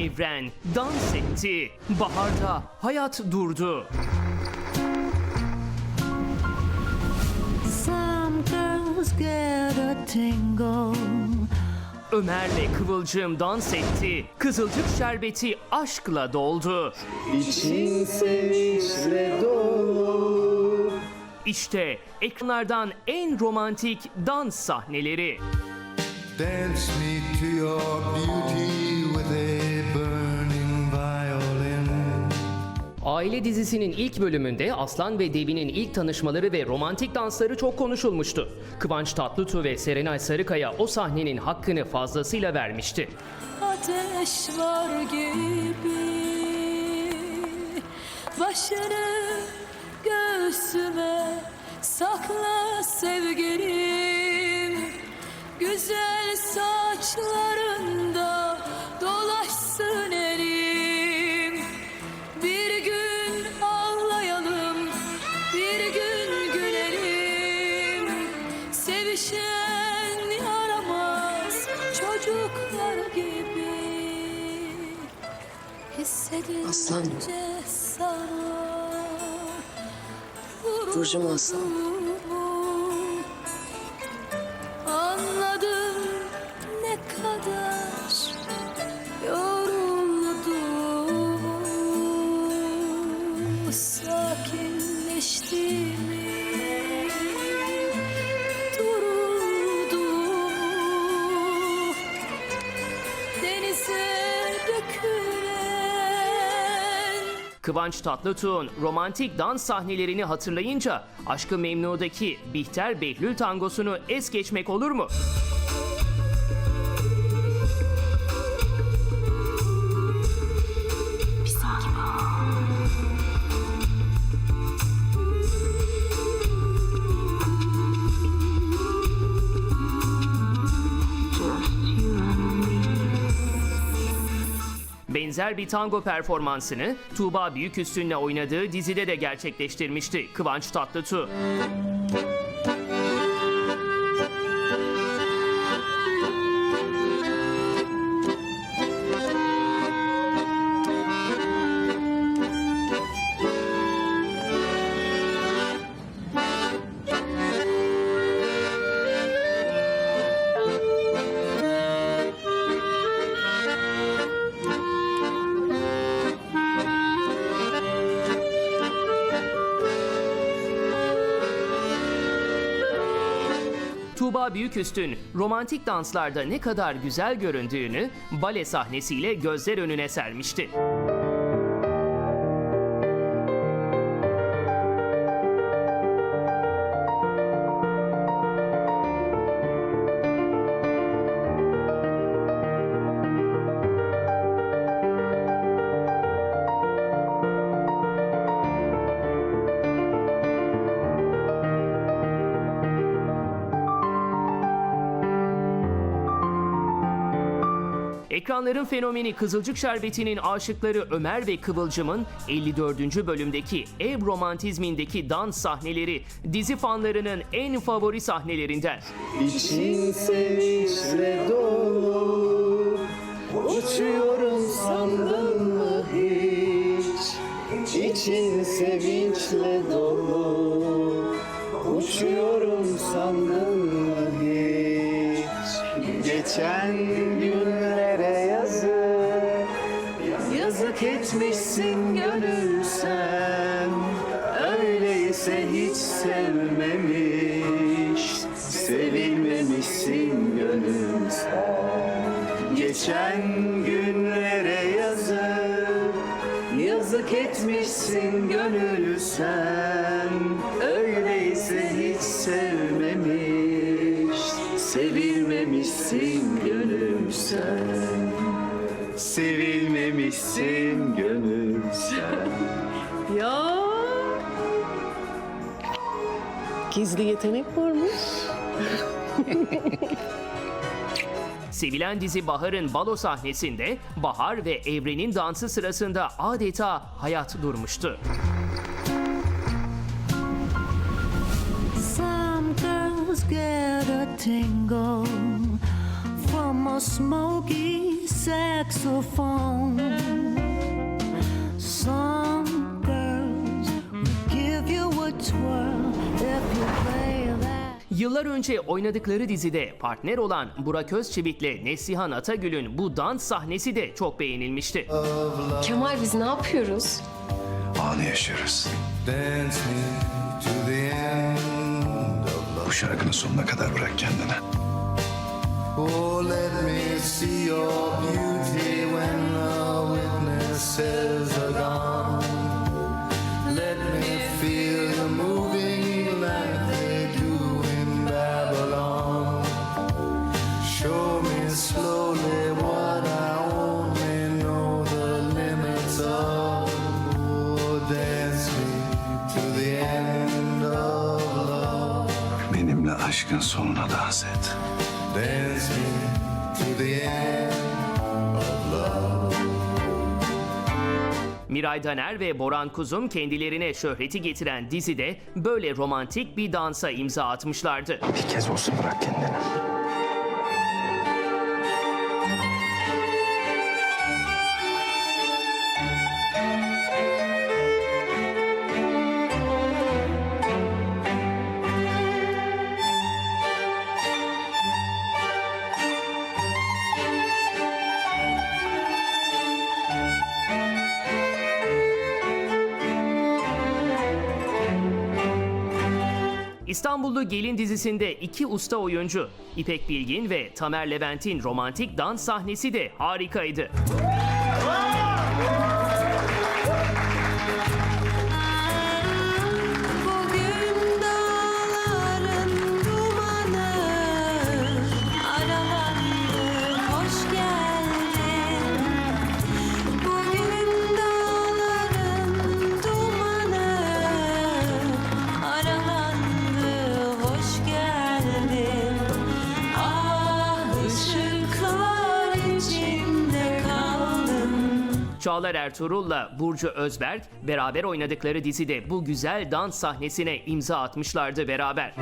Evren dans etti. Baharda hayat durdu. Some girls get a tingle. Ömer'le Kıvılcım dans etti. Kızılcık şerbeti aşkla doldu. İçin sevinçle dolu İşte ekranlardan en romantik dans sahneleri. Dance me to your beauty Aile dizisinin ilk bölümünde Aslan ve Devi'nin ilk tanışmaları ve romantik dansları çok konuşulmuştu. Kıvanç Tatlıtuğ ve Serenay Sarıkaya o sahnenin hakkını fazlasıyla vermişti. Ateş var gibi Başını göğsüme sakla sevgilim Güzel saçlarında sana Burcum aslan. Kıvanç Tatlıtuğ'un romantik dans sahnelerini hatırlayınca Aşkı Memnu'daki Bihter Behlül tangosunu es geçmek olur mu? Benzer bir tango performansını Tuğba Büyüküstün'le oynadığı dizide de gerçekleştirmişti Kıvanç Tatlıtuğ. Tuğba Büyüküstün romantik danslarda ne kadar güzel göründüğünü bale sahnesiyle gözler önüne sermişti. Ekranların fenomeni Kızılcık Şerbeti'nin aşıkları Ömer ve Kıvılcım'ın 54. bölümdeki ev romantizmindeki dans sahneleri dizi fanlarının en favori sahnelerinden. İçin sevinçle dolu Uçuyorum sandın mı hiç İçin sevinçle dolu Uçuyorum sandın mı hiç Geçen etmişsin gönül sen Öyleyse hiç sevmemiş. Sevilmemişsin gönül sen. Geçen günlere yazık Yazık etmişsin gönül sen. Öyleyse hiç sevmemiş. Sevilmemişsin gönül sen Sevilmemişsin gönül sen Ya. Gizli yetenek varmış. Sevilen dizi Bahar'ın balo sahnesinde Bahar ve Evren'in dansı sırasında adeta hayat durmuştu. Some girls get a tingle a smoky saxophone. Some girls will give you a twirl if you play that. Yıllar önce oynadıkları dizide partner olan Burak Özçivit'le Neslihan Atagül'ün bu dans sahnesi de çok beğenilmişti. Kemal biz ne yapıyoruz? Anı yaşıyoruz. Dance me to the end of love. Bu şarkının sonuna kadar bırak kendini. Oh, let me see your beauty when the witnesses are gone. Let me feel you moving like they do in Babylon. Show me slowly what I only know the limits of. Oh, dance me to the end of love. Benimle aşkın sonuna dans et. The end of love. Miray Daner ve Boran Kuzum kendilerine şöhreti getiren dizide böyle romantik bir dansa imza atmışlardı. Bir kez olsun bırak kendini. İstanbullu Gelin dizisinde iki usta oyuncu İpek Bilgin ve Tamer Levent'in romantik dans sahnesi de harikaydı. Çağlar Ertuğrul'la Burcu Özberk beraber oynadıkları dizide bu güzel dans sahnesine imza atmışlardı beraber.